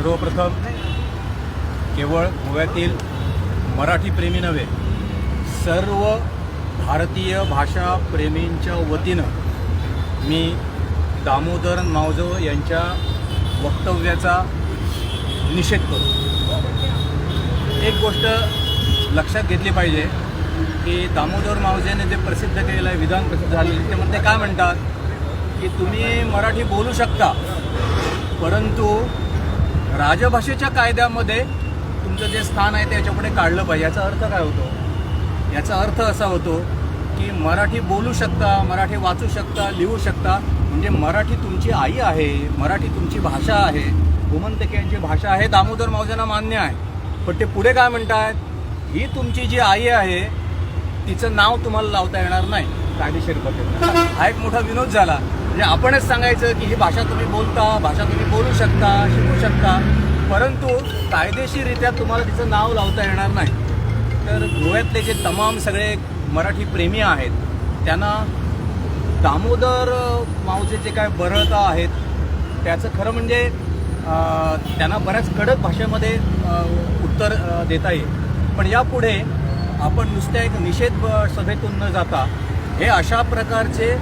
सर्वप्रथम केवळ गोव्यातील मराठी प्रेमी नव्हे सर्व भारतीय भाषा प्रेमींच्या वतीनं मी दामोदर मावजो यांच्या वक्तव्याचा निषेध करतो एक गोष्ट लक्षात घेतली पाहिजे की दामोदर मावजेने जे प्रसिद्ध केलेलं आहे विधान प्रसिद्ध झालेलं ते म्हणते काय म्हणतात? की तुम्ही मराठी बोलू शकता परंतु राजभाषेच्या कायद्यामध्ये तुमचं जे स्थान आहे ते याच्यापुढे काढलं पाहिजे. याचा अर्थ काय होतो? याचा अर्थ असा होतो की मराठी बोलू शकता मराठी वाचू शकता लिहू शकता. म्हणजे मराठी तुमची आई आहे मराठी तुमची भाषा आहे. गोमंतके यांची भाषा आहे दामोदर मावजांना मान्य आहे. पण ते पुढे काय म्हणतात ही तुमची जी आई आहे तिचं नाव तुम्हाला लावता येणार नाही. कायदेशीर पद्धतीनं. हा एक मोठा विनोद झाला. म्हणजे आपणच सांगायचं की ही भाषा तुम्ही बोलता भाषा तुम्ही बोलू शकता शिकू शकता. परंतु कायदेशीररित्या तुम्हाला तिचं नाव लावता येणार नाही. तर गोव्यातले जे तमाम सगळे मराठी प्रेमी आहेत त्यांना दामोदर मावचे जे काय बरळता आहेत त्याचं खरं म्हणजे त्यांना बऱ्याच कडक भाषेमध्ये उत्तर देता येईल. पण यापुढे आपण नुसत्या एक निषेध सभेतून न जाता हे अशा प्रकारचे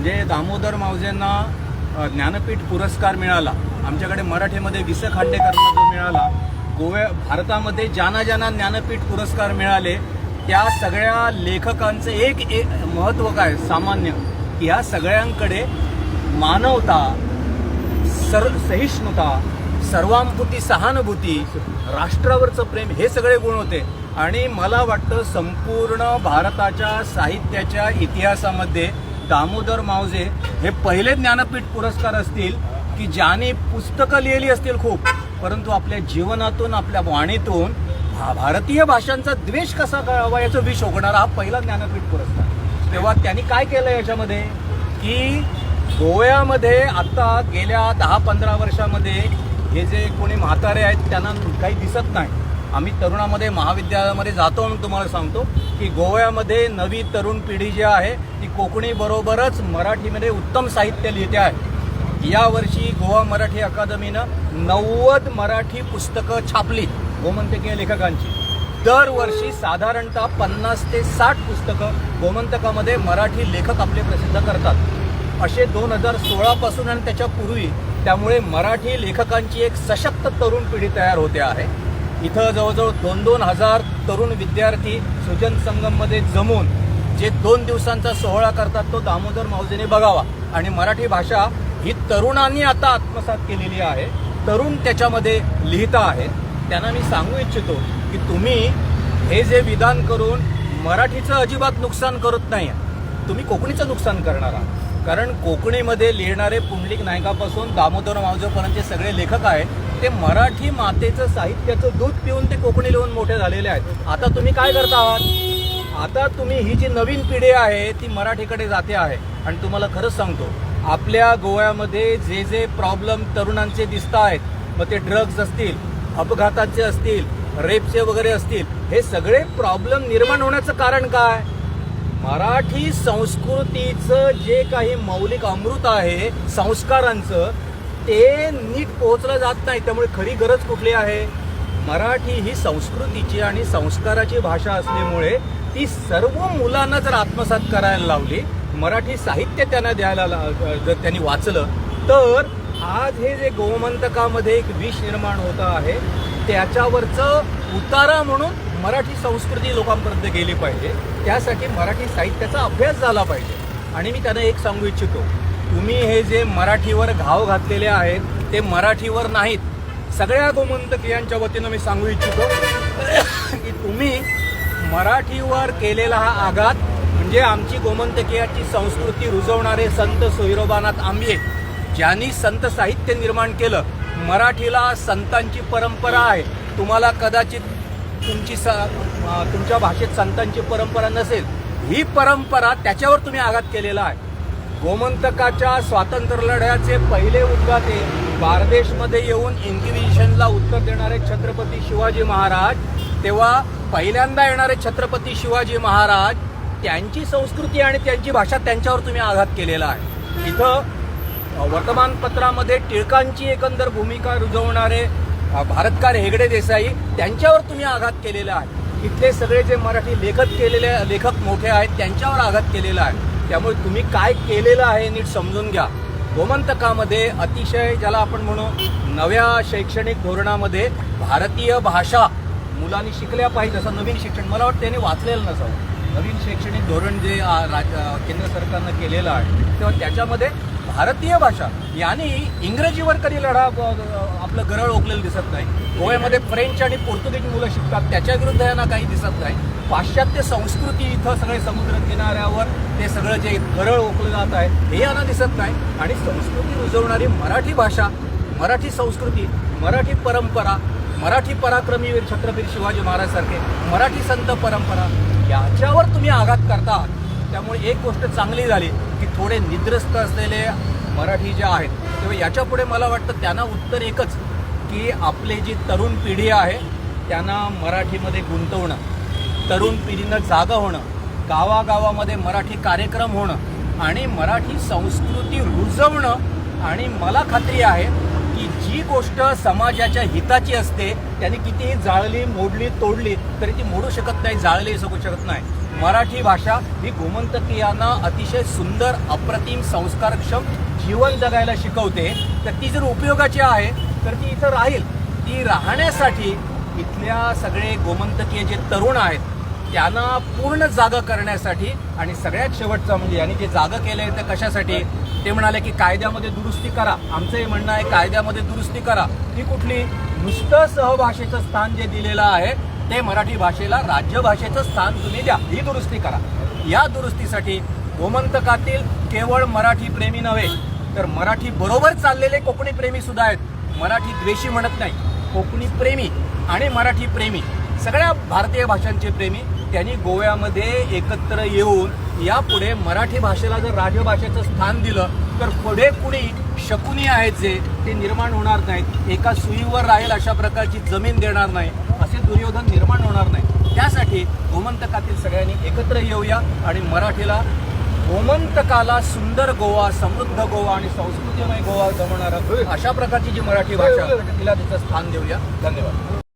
जे दामोदर मावजेंना ज्ञानपीठ पुरस्कार मिळाला आमच्याकडे मराठीमध्ये वि स खांडेकरांना जो मिळाला गोव्या भारतामध्ये ज्यांना ज्यांना ज्ञानपीठ पुरस्कार मिळाले त्या सगळ्या लेखकांचं एक एक महत्त्व काय? सामान्य. की ह्या सगळ्यांकडे मानवता सर सहिष्णुता सर्वांभूती सहानुभूती राष्ट्रावरचं प्रेम हे सगळे गुण होते. आणि मला वाटतं संपूर्ण भारताच्या साहित्याच्या इतिहासामध्ये दामोदर मावजे हे पहिले ज्ञानपीठ पुरस्कार असतील की ज्याने पुस्तकं लिहिली असतील खूप परंतु आपल्या जीवनातून आपल्या वाणीतून भारतीय भाषांचा द्वेष कसा कळावा याचं विष ओघणारा हा पहिला ज्ञानपीठ पुरस्कार. तेव्हा त्यांनी काय केलं याच्यामध्ये? की गोव्यामध्ये आता गेल्या दहा पंधरा वर्षामध्ये हे जे कोणी म्हातारे आहेत त्यांना काही दिसत नाही. आम्ही तरुणामध्ये महाविद्यालयामध्ये जातो म्हणून तुम्हाला सांगतो की गोव्यामध्ये नवी तरुण पिढी जी आहे ती कोकणीबरोबरच मराठीमध्ये उत्तम साहित्य लिहिते आहे. यावर्षी गोवा मराठी अकादमीनं नव्वद मराठी पुस्तकं छापली. गोमंतकीय लेखकांची. दरवर्षी साधारणतः पन्नास ते साठ पुस्तकं गोमंतकामध्ये मराठी लेखक आपले प्रसिद्ध करतात. असे दोन हजार सोळापासून आणि त्याच्या पूर्वी त्यामुळे मराठी लेखकांची एक सशक्त तरुण पिढी तयार होते आहे. इथं जवळजवळ दोन दोन हजार तरुण विद्यार्थी सुजन संगममध्ये जमून जे दोन दिवसांचा सोहळा करतात तो दामोदर मावजीने बघावा. आणि मराठी भाषा ही तरुणांनी आता आत्मसात केलेली आहे. तरुण त्याच्यामध्ये लिहिता आहेत त्यांना मी सांगू इच्छितो की तुम्ही हे जे विधान करून मराठीचं अजिबात नुकसान करत नाही तुम्ही कोकणीचं नुकसान करणार आहात. कारण कोकणीमध्ये लिहिणारे पुंडलिक नायकापासून दामोदर मावजोपर्यंतचे सगळे लेखक आहेत ते मराठी मातेचं साहित्याचं दूध पिऊन ते कोकणी लिहून मोठे झालेले आहेत. आता तुम्ही काय करता आहात? आता तुम्ही ही जी नवीन पिढी आहे ती मराठीकडे जाते आहे. आणि तुम्हाला खरंच सांगतो आपल्या गोव्यामध्ये जे जे प्रॉब्लेम तरुणांचे दिसत आहेत मग ते ड्रग्ज असतील अपघाताचे असतील रेपचे वगैरे असतील हे सगळे प्रॉब्लेम निर्माण होण्याचं कारण काय? मराठी संस्कृतीचं जे काही मौलिक अमृत आहे संस्कारांचं ते नीट पोहोचलं जात नाही त्यामुळे खरी गरज कुठली आहे? मराठी ही संस्कृतीची आणि संस्काराची भाषा असल्यामुळे ती सर्व मुलांना जर आत्मसात करायला लावली मराठी साहित्य त्यांना द्यायला ला- जर त्यांनी वाचलं तर आज हे जे गोमंतकामध्ये एक विष निर्माण होतं आहे त्याच्यावरचं उतारा म्हणून मराठी संस्कृती लोकांपर्यंत गेली पाहिजे. त्यासाठी मराठी साहित्याचा अभ्यास झाला पाहिजे. आणि मी त्यांना एक सांगू इच्छितो. तुम्ही हे जे मराठीवर घाव घातलेले आहेत ते मराठीवर नाहीत. सगळ्या गोमंतकीयांच्या वतीनं मी सांगू इच्छितो की तुम्ही मराठीवर केलेला हा आघात म्हणजे आमची गोमंतकीयाची संस्कृती रुजवणारे संत सोयरोबानाथ आंबे ज्यांनी संत साहित्य निर्माण केलं मराठीला संतांची परंपरा आहे. तुम्हाला कदाचित तुमची स तुमच्या भाषेत संतांची परंपरा नसेल ही परंपरा त्याच्यावर तुम्ही आघात केलेला आहे. गोमंतकाच्या स्वातंत्र्य लढ्याचे पहिले उद्गाते बारदेशमध्ये येऊन इन्क्विजिशनला उत्तर देणारे छत्रपती शिवाजी महाराज तेव्हा पहिल्यांदा येणारे छत्रपती शिवाजी महाराज त्यांची संस्कृती आणि त्यांची भाषा त्यांच्यावर तुम्ही आघात केलेला आहे. इथं वर्तमानपत्रामध्ये टिळकांची एकंदर भूमिका रुजवणारे भारतकार हेगडे देसाई त्यांच्यावर तुम्ही आघात केलेला आहे. इथले सगळे जे मराठी लेखक केलेले लेखक मोठे आहेत त्यांच्यावर आघात केलेला आहे. त्यामुळे तुम्ही काय केलेलं आहे नीट समजून घ्या. गोमंतकामध्ये अतिशय ज्याला आपण म्हणू नव्या शैक्षणिक धोरणामध्ये भारतीय भाषा मुलांनी शिकल्या पाहिजे असं नवीन शिक्षण. मला वाटतं त्याने वाचलेलं नसावं. नवीन शैक्षणिक धोरण जे राज- केंद्र सरकारनं केलेलं आहे तेव्हा त्याच्यामध्ये भारतीय भाषा यांनी इंग्रजीवर कधी लढा आपलं गरळ ओकलेलं दिसत नाही. गोव्यामध्ये फ्रेंच आणि पोर्तुगीज मुलं शिकतात त्याच्या विरुद्ध यांना काही दिसत नाही. पाश्चात्य संस्कृती इथं सगळे समुद्र किनाऱ्यावर ते सगळं जे गरळ ओकलं जात आहे हे यांना दिसत नाही. आणि संस्कृती रुजवणारी मराठी भाषा मराठी संस्कृती मराठी परंपरा मराठी पराक्रमीवीर छत्रपती शिवाजी महाराज सारखे मराठी संत परंपरा याच्यावर तुम्ही आघात करता. त्यामुळे एक गोष्ट चांगली झाली की थोडे निद्रस्त असलेले मराठी जे आहेत तेव्हा याच्यापुढे मला वाटतं त्यांना उत्तर एकच की आपली जी तरुण पिढी आहे त्यांना मराठीमध्ये गुंतवणं तरुण पिढीनं जागं होणं गावागावामध्ये मराठी कार्यक्रम होणं आणि मराठी संस्कृती रुजवणं आणि मला खात्री आहे की जी गोष्ट समाजाच्या हिताची असते त्याने कितीही जाळली मोडली तोडली तरी ती मोडू शकत नाही जाळली सकू शकत नाही. मराठी भाषा ही गोमंतकीयांना अतिशय सुंदर अप्रतिम संस्कारक्षम जीवन जगायला शिकवते. तर ती जर उपयोगाची आहे तर ती इथं राहील. ती राहण्यासाठी इथल्या सगळे गोमंतकीय जे तरुण आहेत त्यांना पूर्ण जागा करण्यासाठी आणि सगळ्यात शेवटचं म्हणजे यांनी जे जागा आहे ते कशासाठी? ते म्हणाले की कायद्यामध्ये दुरुस्ती करा. आमचं हे म्हणणं आहे कायद्यामध्ये दुरुस्ती करा. ही कुठली? नुसतं सहभाषेचं स्थान जे दिलेलं आहे ते मराठी भाषेला राज्यभाषेचं स्थान तुम्ही द्या ही दुरुस्ती करा. या दुरुस्तीसाठी गोमंतकातील केवळ मराठी प्रेमी नव्हे तर मराठी बरोबर चाललेले कोकणी प्रेमी सुद्धा आहेत. मराठी द्वेषी म्हणत नाही कोकणी प्रेमी आणि मराठी प्रेमी सगळ्या भारतीय भाषांचे प्रेमी त्यांनी गोव्यामध्ये एकत्र येऊन यापुढे मराठी भाषेला जर राजभाषेचं स्थान दिलं तर पुढे कुणी शकुनी आहेत जे ते निर्माण होणार नाहीत. एका सुईवर राहील अशा प्रकारची जमीन देणार नाही. असे दुर्योधन निर्माण होणार नाही. त्यासाठी गोमंतकातील सगळ्यांनी एकत्र येऊया आणि मराठीला गोमंतकाला सुंदर गोवा समृद्ध गोवा आणि संस्कृतीमय गोवा जमवणारा अशा प्रकारची जी मराठी भाषा तिला तिचं स्थान देऊया. धन्यवाद.